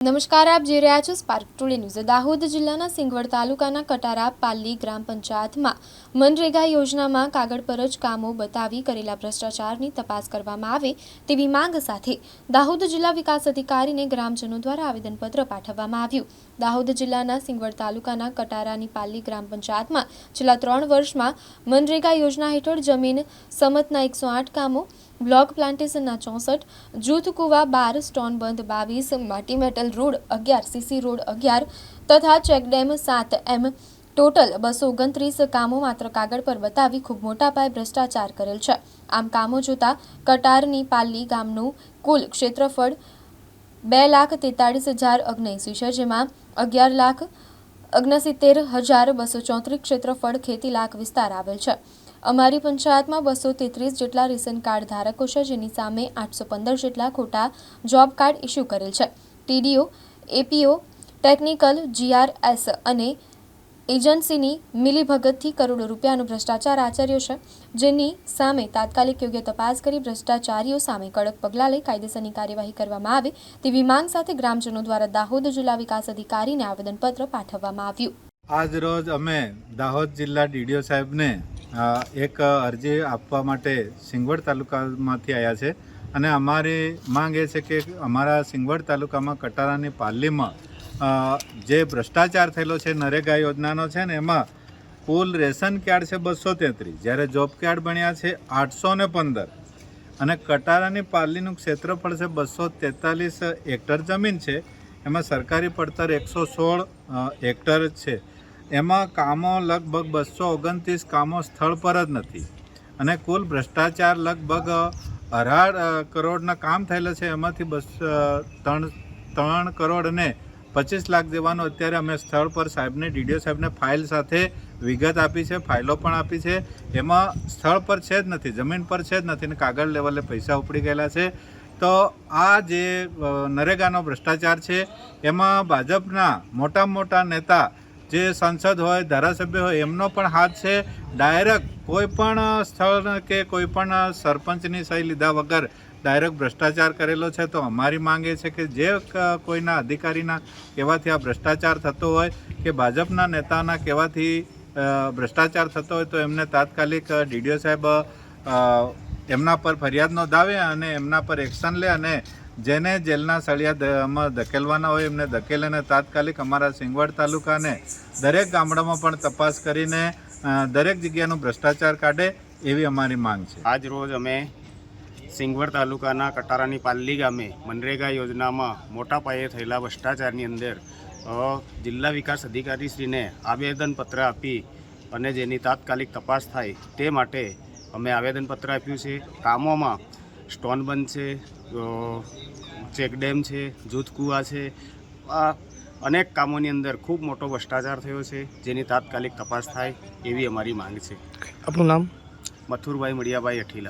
નમસ્કાર, આપ જોઈ રહ્યા છો સ્પાર્ક ટુડે ન્યૂઝ દાહોદ જિલ્લાના સિંગવડ તાલુકાના કટારા પાલ્લી ગ્રામ પંચાયતમાં મનરેગા યોજનામાં કાગળ પર જ કામો બતાવી કરેલા ભ્રષ્ટાચારની તપાસ કરવામાં આવે તેવી માંગ સાથે દાહોદ જિલ્લા વિકાસ અધિકારીને ગ્રામજનો દ્વારા આવેદનપત્ર પાઠવવામાં આવ્યું. દાહોદ જિલ્લાના સિંગવડ તાલુકાના કટારાની પાલ્લી ગ્રામ પંચાયતમાં છેલ્લા ત્રણ વર્ષમાં મનરેગા યોજના હેઠળ જમીન, સમતના એકસો આઠ કામો બ્લોક પ્લાન્ટેશનના ચોસઠ, જૂથ કુવા બાર સ્ટોન બંધ બાવીસ, માટી મેટલ રોડ અગિયાર, સીસી રોડ અગિયાર તથા ચેકડેમ સાત એમ ટોટલ બસો ઓગણત્રીસ કામો માત્ર કાગળ પર બતાવી ખૂબ મોટા પાયે ભ્રષ્ટાચાર કરેલ છે. આમ કામો જોતા કટારની પાલ્લી ગામનું કુલ ક્ષેત્રફળ બે લાખ તેતાળીસ હજાર ઓગણએંસી છે, જેમાં અગિયાર લાખ ઓગણસિત્તેર હજાર બસો ચોત્રીસ ક્ષેત્રફળ ખેતી લાખ વિસ્તાર આવેલ છે. અમારી પંચાયતમાં બસો તેત્રીસ જેટલા રેશન કાર્ડ ધારકો છે, જેની સામે આઠસો પંદર જેટલા ખોટા જોબ કાર્ડ ઇસ્યુ કરેલ છે. ટીડીઓ, એપીઓ, ટેકનિકલ, જીઆરએસ અને એજન્સીની મિલીભગતથી કરોડો રૂપિયાનો ભ્રષ્ટાચાર આચર્યો છે, જેની સામે તાત્કાલિક યોગ્ય તપાસ કરી ભ્રષ્ટાચારીઓ સામે કડક પગલાં લઈ કાયદેસરની કાર્યવાહી કરવામાં આવે તેવી માંગ સાથે ગ્રામજનો દ્વારા દાહોદ જિલ્લા વિકાસ અધિકારીને આવેદનપત્ર પાઠવવામાં આવ્યું. આજ રોજ અમે દાહોદ જિલ્લા ડીડીઓ સાહેબને એક અરજી આપવા માટે સિંગવડ તાલુકામાંથી આવ્યા છે. અને અમારી માંગ એ છે કે અમારા સિંગવડ તાલુકામાં કટારાની પાલીમાં જે ભ્રષ્ટાચાર થયેલો છે, નરેગા યોજનાનો છે ને, એમાં કુલ રેશન કાર્ડ છે બસો તેત્રીસ. જ્યારે જોબ કાર્ડ બન્યા છે આઠસો ને પંદર. અને કટારાની પાલીનું ક્ષેત્રફળ છે બસો તેતાલીસ હેક્ટર જમીન છે. એમાં સરકારી પડતર એકસો સોળ હેક્ટર છે. એમાં કામો લગભગ બસો ઓગણત્રીસ કામો સ્થળ પર જ નથી. અને કુલ ભ્રષ્ટાચાર લગભગ અઢાર કરોડના કામ થયેલા છે. એમાંથી બસ ત્રણ ત્રણ કરોડ અને પચીસ લાખ જેવાનું અત્યારે અમે સ્થળ પર સાહેબને, ડીડીઓ સાહેબને ફાઇલ સાથે વિગત આપી છે, ફાઇલો પણ આપી છે. એમાં સ્થળ પર છે જ નથી, જમીન પર છે જ નથી ને કાગળ લેવલે પૈસા ઉપડી ગયેલા છે. તો આ જે નરેગાનો ભ્રષ્ટાચાર છે, એમાં ભાજપના મોટા મોટા નેતા જે સાંસદ હોય, ધારાસભ્ય હોય, એમનો પણ હાથ છે. ડાયરેક્ટ કોઈ પણ સ્થળ કે કોઈ પણ સરપંચની સહી લીધા વગર ડાયરેક્ટ ભ્રષ્ટાચાર કરેલો છે. તો અમારી માંગ એ છે કે જે કોઈના અધિકારીના કહેવાથી આ ભ્રષ્ટાચાર થતો હોય કે ભાજપના નેતાના કહેવાથી ભ્રષ્ટાચાર થતો હોય તો એમને તાત્કાલિક ડીડીઓ સાહેબ એમના પર ફરિયાદ નોંધાવે અને એમના પર એક્શન લે અને જેને જેલના સળિયામાં ધકેલવાના હોય, એમને ધકેલીને તાત્કાલિક અમારા સિંગવડ તાલુકાને દરેક ગામડામાં પણ તપાસ કરીને દરેક જગ્યાનું ભ્રષ્ટાચાર કાઢે એવી અમારી માંગ છે. આજ રોજ અમે સિંગવડ તાલુકાના કટારાની પાલ્લી ગામે મનરેગા યોજનામાં મોટા પાયે થયેલા ભ્રષ્ટાચારની અંદર જિલ્લા વિકાસ અધિકારીશ્રીને આવેદનપત્ર આપી અને જેની તાત્કાલિક તપાસ થાય તે માટે અમે આવેદનપત્ર આપ્યું છે. કામોમાં સ્ટોન બંધ છે ચેક ડેમ છે જૂથ કૂવા છે. આ અનેક કામોની અંદર ખૂબ મોટો ભ્રષ્ટાચાર થયો છે જેની તાત્કાલિક તપાસ થાય એવી અમારી માંગ છે. આપનું નામ? મથુરભાઈ મડિયાભાઈ અઠીલા.